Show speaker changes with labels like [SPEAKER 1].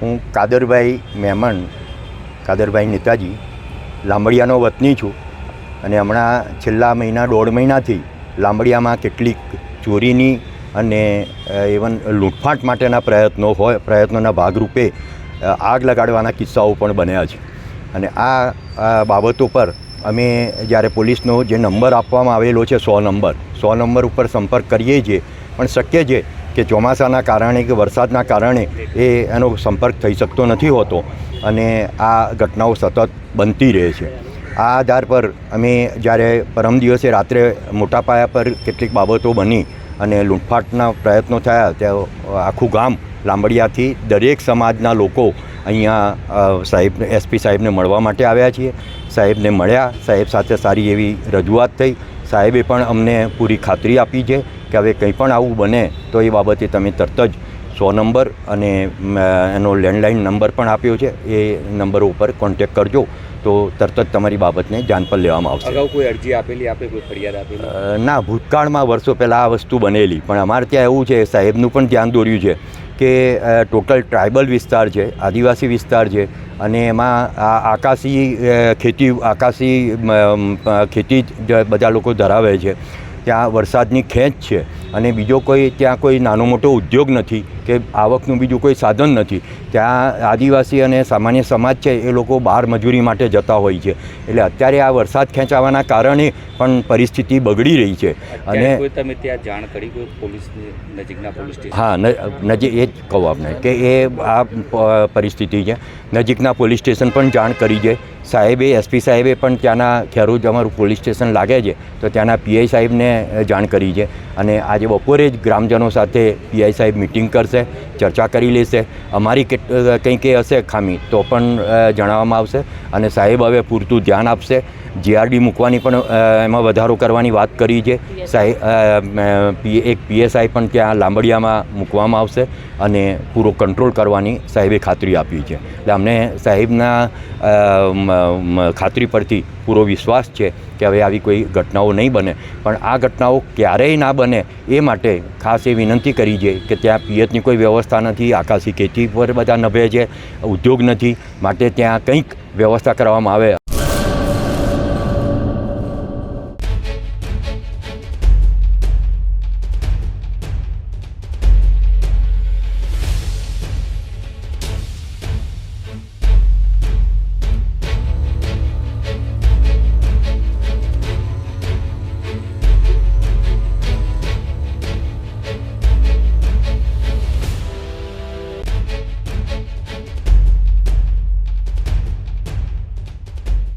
[SPEAKER 1] હું કાદરભાઈ મેમણ, કાદરભાઈ નેતાજી, લાંબડિયાનો વતની છું અને હમણાં છેલ્લા મહિના, દોઢ મહિનાથી લાંબડિયામાં કેટલીક ચોરીની અને ઇવન લૂંટફાટ માટેના પ્રયત્નો હોય, પ્રયત્નોના ભાગરૂપે આગ લગાડવાના કિસ્સાઓ પણ બન્યા છે. અને આ બાબતો પર અમે જ્યારે પોલીસનો જે નંબર આપવામાં આવેલો છે, સો નંબર સો નંબર ઉપર સંપર્ક કરીએ છીએ, પણ શક્ય છે કે ચોમાસાના કારણે કે વરસાદના કારણે એ એનો સંપર્ક થઈ શકતો નથી હોતો અને આ ઘટનાઓ સતત બનતી રહે છે. આ આધાર પર અમે જ્યારે પરમ દિવસે રાત્રે મોટા પાયા પર કેટલીક બાબતો બની અને લૂંટફાટના પ્રયત્નો થયા ત્યાં આખું ગામ લાંબડિયાથી દરેક સમાજના લોકો અહીંયા સાહેબ, એસપી સાહેબને મળવા માટે આવ્યા છીએ. સાહેબને મળ્યા, સાહેબ સાથે સારી એવી રજૂઆત થઈ. સાહેબે પણ અમને પૂરી ખાતરી આપી છે કે હવે કંઈ પણ આવું બને તો એ બાબતે તમે તરત જ સો નંબર અને એનો લેન્ડલાઇન નંબર પણ આપ્યો છે. એ નંબરો ઉપર કોન્ટેક કરજો તો તરત જ તમારી બાબતને ધ્યાન પર લેવામાં આવશે.
[SPEAKER 2] અગાઉ કોઈ અરજી આપેલી આપે કોઈ ફરિયાદ આપેલી?
[SPEAKER 1] ના ભૂતકાળમાં વર્ષો પહેલાં આ વસ્તુ બનેલી પણ અમારે ત્યાં એવું છે સાહેબનું પણ ધ્યાન દોર્યું છે કે ટોટલ ટ્રાઇબલ વિસ્તાર છે આદિવાસી વિસ્તાર છે અને એમાં આ આકાશી ખેતી આકાશી ખેતી જ બધા લોકો ધરાવે છે. ત્યાં વરસાદની ખેંચ છે અને બીજો કોઈ ત્યાં કોઈ નાનો મોટો ઉદ્યોગ નથી કે આવકનું બીજું કોઈ સાધન નથી. ત્યાં આદિવાસી અને સામાન્ય સમાજ છે એ લોકો બહાર મજૂરી માટે જતા હોય છે. એટલે અત્યારે આ વરસાદ ખેંચાવાના કારણે પણ પરિસ્થિતિ બગડી રહી છે.
[SPEAKER 2] અને તમે ત્યાં જાણ કરી કોઈ નજીકના પોલીસ
[SPEAKER 1] હા નજીક એ જ કહું આપને કે એ આ પરિસ્થિતિ છે. નજીકના પોલીસ સ્ટેશન પણ જાણ કરી છે. સાહેબે એસપી સાહેબે પણ ત્યાંના ખેરોજ અમારું પોલીસ સ્ટેશન લાગે છે, તો ત્યાંના પીઆઈ સાહેબને જાણ કરી છે. અને આજે બપોરે જ ગ્રામજનો સાથે પીઆઈ સાહેબ મિટિંગ કરશે, ચર્ચા કરી લેશે. અમારી કંઈ કંઈ હશે ખામી, તો પણ જણાવવામાં આવશે. અને સાહેબ હવે પૂરતું ધ્યાન આપશે. જીઆરડી મૂકવાની પણ એમાં વધારો કરવાની વાત કરી છે. સાહેબ એક પીએસઆઈ પણ ત્યાં લાંબડિયામાં મૂકવામાં આવશે અને પૂરો કંટ્રોલ કરવાની સાહેબે ખાતરી આપી છે. એટલે અમને સાહેબના ખાતરી પરથી પૂરો વિશ્વાસ છે કે હવે આવી કોઈ ઘટનાઓ નહીં બને. પણ આ ઘટનાઓ ક્યારેય ના બને એ માટે ખાસ એ વિનંતી કરી છે કે ત્યાં પિયતની કોઈ વ્યવસ્થા નથી આકાશી ખેતી પર બધા નભે છે ઉદ્યોગ નથી. માટે ત્યાં કંઈક વ્યવસ્થા કરવામાં આવે